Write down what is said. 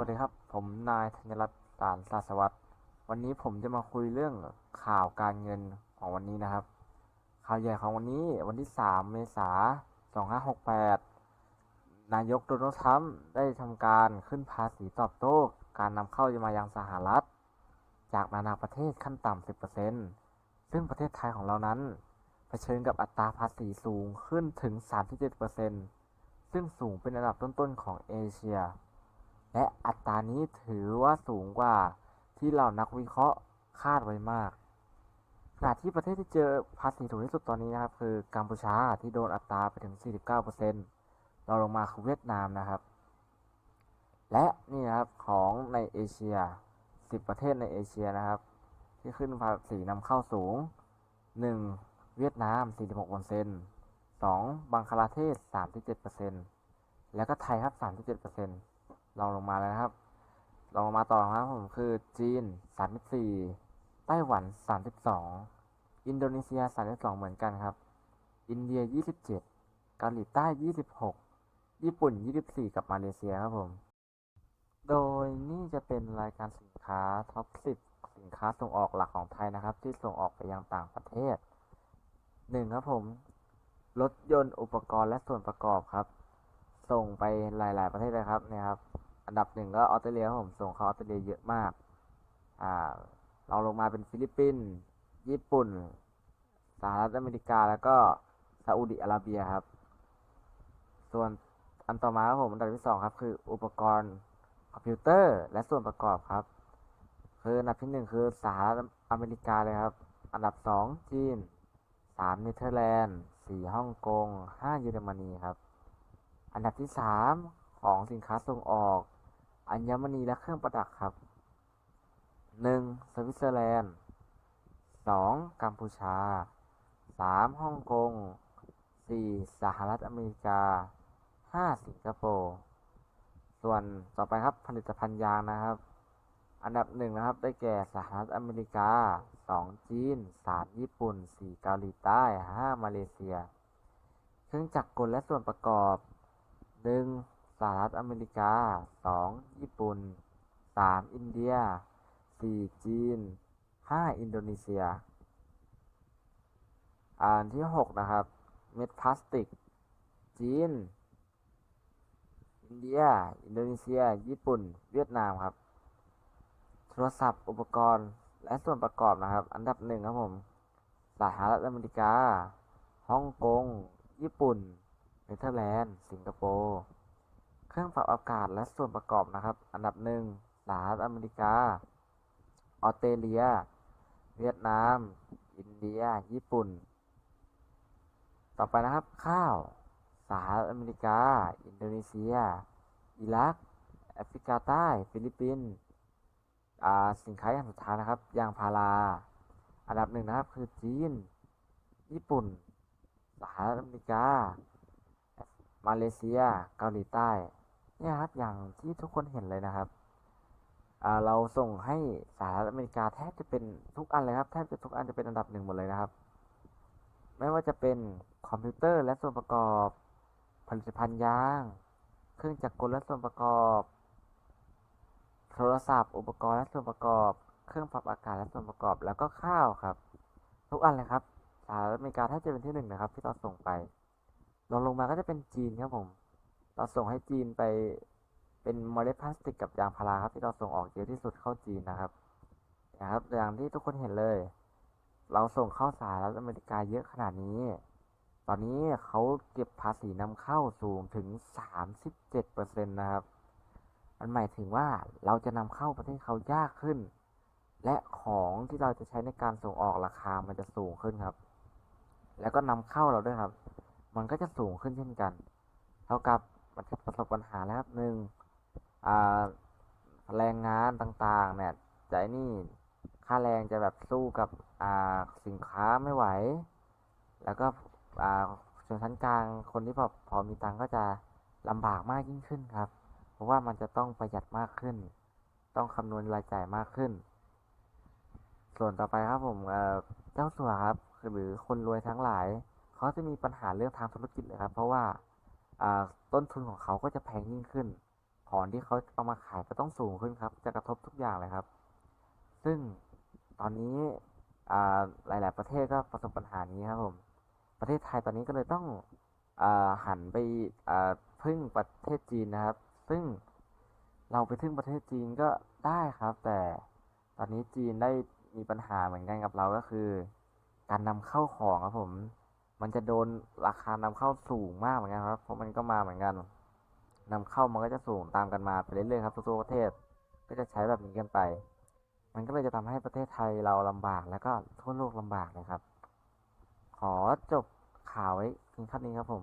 วัสดีครับ ผมนายธัญรัตน์สารศาสวัตรวันนี้ผมจะมาคุยเรื่องข่าวการเงินของวันนี้นะครับ ข่าวใหญ่ของวันนี้วันที่ 3 เมษายน 2568 นายกโดนัลด์ทรัมป์ได้ทำการขึ้นภาษีตอบโต้การนำเข้ามายังสหรัฐ จากนานาประเทศขั้นต่ำ 10%ซึ่งประเทศไทยของเรานั้นเผชิญกับอัตราภาษีสูงขึ้นถึง 37%ซึ่งสูงเป็นอันดับต้นๆของเอเชีย และอัตรานี้ถือว่าสูงกว่าที่เหล่านักวิเคราะห์คาดไว้มากขณะที่ประเทศที่เจอภาษีถูกที่สุดตอนนี้นะครับ คือกัมพูชาที่โดนอัตราไปถึง 49%เราลงมาคือเวียดนามนะครับ และนี่นะครับของในเอเชีย 10 ประเทศในเอเชียนะครับ ที่ขึ้นภาษีนำเข้าสูง 1. เวียดนาม 46% 2. บังคลาเทศ 37%แล้วก็ไทยครับ 37% ลองลงมาแล้วนะครับลองลงมาต่อครับผมคือจีน 34 ไต้หวัน 32 อินโดนีเซีย 32 เหมือนกันครับ อินเดีย 27 เกาหลีใต้ 26 ญี่ปุ่น 24 กับมาเลเซียครับผม โดยนี่จะเป็นรายการสินค้าท็อป 10 สินค้าส่งออกหลักของไทยนะครับ ที่ส่งออกไปยังต่างประเทศ 1 ครับผมรถยนต์อุปกรณ์และส่วนประกอบครับ ส่งไปหลาย ๆ ประเทศเลยครับเนี่ยครับ อันดับหนึ่งก็ออสเตรเลียครับผมส่งเข้าออสเตรเลียเยอะมาก อ่าเราลงมาเป็นฟิลิปปินส์ญี่ปุ่น สหรัฐอเมริกาแล้วก็ซาอุดิอาระเบียครับ ส่วนอันต่อมาครับผมอันดับที่สองครับ คืออุปกรณ์คอมพิวเตอร์ และส่วนประกอบครับ คืออันดับที่หนึ่งคือสหรัฐอเมริกาเลยครับ อันดับสองจีนสามเนเธอร์แลนด์สี่ฮ่องกงห้าเยอรมนีครับ อันดับที่สามของสินค้าส่งออก อัญมณีและเครื่องประดับครับหนึ่งสวิตเซอร์แลนด์สองกัมพูชาสามฮ่องกงสี่สหรัฐอเมริกาห้าสิงคโปร์ส่วนต่อไปครับผลิตภัณฑ์ยางนะครับ อันดับหนึ่งนะครับได้แก่สหรัฐอเมริกาสองจีนสามญี่ปุ่นสี่เกาหลีใต้ห้ามาเลเซีย เครื่องจักรกลและส่วนประกอบหนึ่ง สหรัฐอเมริกาสองญี่ปุ่นสามอินเดียสี่จีนห้าอินโดนีเซียอันที่หกนะครับ เม็ดพลาสติก จีน อินเดีย อินโดนีเซีย ญี่ปุ่น เวียดนามครับ โทรศัพท์อุปกรณ์และส่วนประกอบนะครับ อันดับหนึ่งครับผมสหรัฐอเมริกา ฮ่องกง ญี่ปุ่น เนเธอร์แลนด์ สิงคโปร์ รื่องปรับอากาศและส่วนประกอบนะครับ อันดับหนึ่งสหรัฐอเมริกา ออสเตรเลีย เวียดนาม อินเดีย ญี่ปุ่น ต่อไปนะครับ ข้าวสหรัฐอเมริกา อินโดนีเซีย อิรัก แอฟริกาใต้ ฟิลิปปินส์สินค้าอย่างสุดท้ายนะครับยางพารา อันดับหนึ่งนะครับคือจีน ญี่ปุ่น สหรัฐอเมริกา มาเลเซีย เกาหลีใต้ เนี่ยครับอย่างที่ทุกคนเห็นเลยนะครับเราส่งให้สหรัฐอเมริกาแทบจะเป็นทุกอันเลยครับแทบจะทุกอันจะเป็นอันดับหนึ่งหมดเลยนะครับ ไม่ว่าจะเป็นคอมพิวเตอร์และส่วนประกอบ ผลิตภัณฑ์ยาง เครื่องจักรกลและส่วนประกอบ โทรศัพท์ อุปกรณ์และส่วนประกอบ เครื่องปรับอากาศและส่วนประกอบ แล้วก็ข้าวครับ ทุกอันเลยครับสหรัฐอเมริกาแทบจะเป็นที่หนึ่งนะครับ ที่เราส่งไปลองลงมาก็จะเป็นจีนครับผม เราส่งให้จีนไปเป็นเมล็ดพลาสติกกับยางพาราครับ ที่เราส่งออกเยอะที่สุดเข้าจีนนะครับนะครับ อย่างที่ทุกคนเห็นเลย เราส่งเข้าสหรัฐอเมริกาเยอะขนาดนี้ ตอนนี้เขาเก็บภาษีนำเข้าสูงถึง 37%นะครับ มันหมายถึงว่าเราจะนำเข้าประเทศเขายากขึ้น และของที่เราจะใช้ในการส่งออกราคามันจะสูงขึ้นครับ แล้วก็นำเข้าเราด้วยครับ มันก็จะสูงขึ้นเช่นกัน เท่ากับ มันจะประสบปัญหาแล้วครับหนึ่งแรงงานต่างๆ เนี่ยจะนี่ค่าแรงจะแบบสู้กับอ่าสินค้าไม่ไหว แล้วก็อ่าชนชั้นกลางคนที่พอพอมีตังก็จะลำบากมากยิ่งขึ้นครับ เพราะว่ามันจะต้องประหยัดมากขึ้น ต้องคำนวณรายจ่ายมากขึ้น ส่วนต่อไปครับผมเจ้าสัวครับหรือคนรวยทั้งหลายเขาจะมีปัญหาเรื่องทางธุรกิจเลยครับ เพราะว่า ต้นทุนของเขาก็จะแพงยิ่งขึ้น ของที่เขาเอามาขายก็ต้องสูงขึ้นครับ จะกระทบทุกอย่างเลยครับ ซึ่งตอนนี้หลาย ๆ ประเทศก็ประสบปัญหานี้ครับผม ประเทศไทยตอนนี้ก็เลยต้องอหันไปพึ่งประเทศจีนนะครับ ซึ่งเราไปพึ่งประเทศจีนก็ได้ครับ แต่ตอนนี้จีนได้มีปัญหาเหมือนกันกับเราก็คือ การนำเข้าของครับผม มันจะโดนราคานำเข้าสูงมากเหมือนกันครับ เพราะมันก็มาเหมือนกันนำเข้ามันก็จะสูงตามกันมาไปเรื่อยๆครับทุกๆประเทศก็จะใช้แบบนี้กันไป มันก็เลยจะทำให้ประเทศไทยเราลำบากแล้วก็ทั่วโลกลำบากเลยครับ ขอจบข่าวไว้เพียงเท่านี้ครับผม